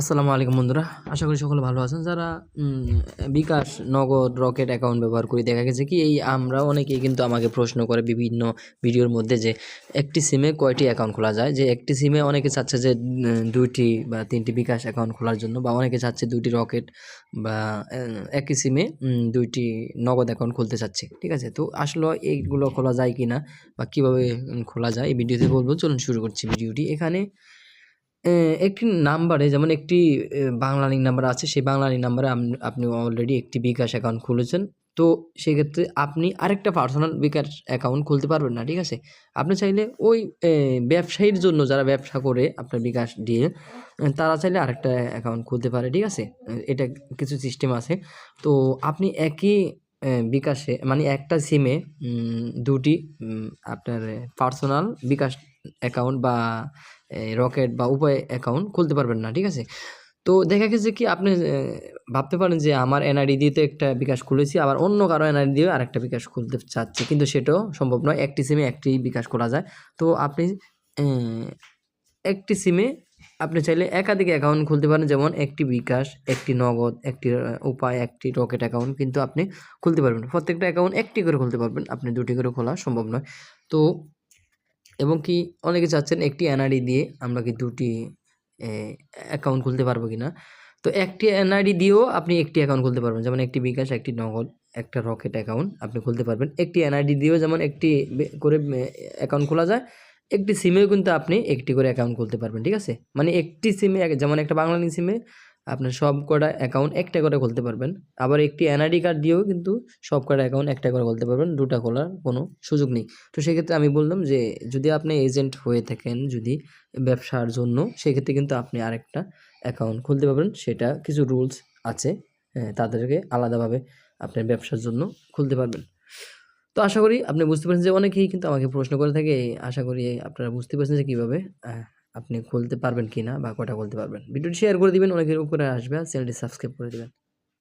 আসসালামু আলাইকুম বন্ধুরা, আশা করি সকলে ভালো আছেন। যারা বিকাশ নগদ রকেট অ্যাকাউন্ট ব্যবহার করি দেখা গেছে কি, এই আমরা অনেকেই কিন্তু আমাকে প্রশ্ন করে বিভিন্ন ভিডিওর মধ্যে যে একটি সিমে কয়টি অ্যাকাউন্ট খোলা যায়? যে একটি সিমে অনেকে চাচ্ছে যে দুইটি বা তিনটি বিকাশ অ্যাকাউন্ট খোলার জন্য, বা অনেকে চাচ্ছে দুইটি রকেট বা একই সিমে দুইটি নগদ অ্যাকাউন্ট খুলতে চাচ্ছে। ঠিক আছে? তো আসলে এইগুলো খোলা যায় কি না বা কীভাবে খোলা যায় এই ভিডিওতে বলব। চলুন শুরু করছি ভিডিওটি। এখানে একটি নাম্বারে যেমন একটি বাংলা লিঙ্ক নাম্বার আছে, সেই বাংলা লিঙ্ক নাম্বারে আপনি অলরেডি একটি বিকাশ অ্যাকাউন্ট খুলেছেন। তো সেক্ষেত্রে আপনি আরেকটা পার্সোনাল বিকাশ অ্যাকাউন্ট খুলতে পারবেন না, ঠিক আছে? আপনি চাইলে ওই ব্যবসায়ীর জন্য যারা ব্যবসা করে আপনার বিকাশ দিয়ে তারা চাইলে আরেকটা অ্যাকাউন্ট খুলতে পারে, ঠিক আছে? এটা কিছু সিস্টেম আছে। তো আপনি একই বিকাশে মানে একটা সিমে দুটি আপনার পার্সোনাল বিকাশ অ্যাকাউন্ট বা রকেট বা উপায় অ্যাকাউন্ট খুলতে পারবেন না, ঠিক আছে? তো দেখা গেছে কি আপনি ভাবতে পারেন যে আমার এনআইডি দিয়ে তো একটা বিকাশ খুলেছি, আবার অন্য কারও এনআইডি দিয়ে আরেকটা বিকাশ খুলতে চাচ্ছে, কিন্তু সেটাও সম্ভব নয়, একটি সিমে একটি বিকাশ করা যায়। তো আপনি একটি সিমে আপনি চাইলে একাধিক অ্যাকাউন্ট খুলতে পারেন, যেমন একটি বিকাশ, একটি নগদ, একটি উপায়, একটি রকেট অ্যাকাউন্ট কিন্তু আপনি খুলতে পারবেন প্রত্যেকটা অ্যাকাউন্ট একটি করে খুলতে পারবেন, আপনি দুটি করে খোলা সম্ভব নয়। তো এবং কি অনেকে চাচ্ছেন একটি এনআইডি দিয়ে আমরা কি দুটি অ্যাকাউন্ট খুলতে পারব কি না? তো একটি এনআইডি দিয়েও আপনি একটি অ্যাকাউন্ট খুলতে পারবেন। যেমন একটি বিকাশ, একটি নগদ, একটা রকেট অ্যাকাউন্ট আপনি খুলতে পারবেন। একটি এনআইডি দিয়েও যেমন একটি করে অ্যাকাউন্ট খোলা যায়, একটি সিমেও কিন্তু আপনি একটি করে অ্যাকাউন্ট খুলতে পারবেন, ঠিক আছে? মানে একটি সিমে যেমন একটা বাংলা সিমে আপনার সব কটা অ্যাকাউন্ট একটা করে খুলতে পারবেন। আবার একটি এনআইডি কার্ড দিয়েও কিন্তু সব কটা অ্যাকাউন্ট একটা করে খুলতে পারবেন, দুটা খোলার কোনো সুযোগ নেই। তো সেক্ষেত্রে আমি বললাম যে, যদি আপনি এজেন্ট হয়ে থাকেন, যদি ব্যবসার জন্য, সেক্ষেত্রে কিন্তু আপনি আরেকটা অ্যাকাউন্ট খুলতে পারবেন। সেটা কিছু রুলস আছে তাদেরকে আলাদাভাবে আপনার ব্যবসার জন্য খুলতে পারবেন। তো আশা করি আপনি বুঝতে পারছেন যে, অনেকেই কিন্তু আমাকে প্রশ্ন করে থাকে। আশা করি আপনারা বুঝতে পারছেন যে কীভাবে আপনি খুলতে পারবেন কি না বা কটা খুলতে পারবেন। ভিডিওটি শেয়ার করে দিবেন, অনেকের উপরে আসবে, আর চ্যানেলটি সাবস্ক্রাইব করে দিবেন।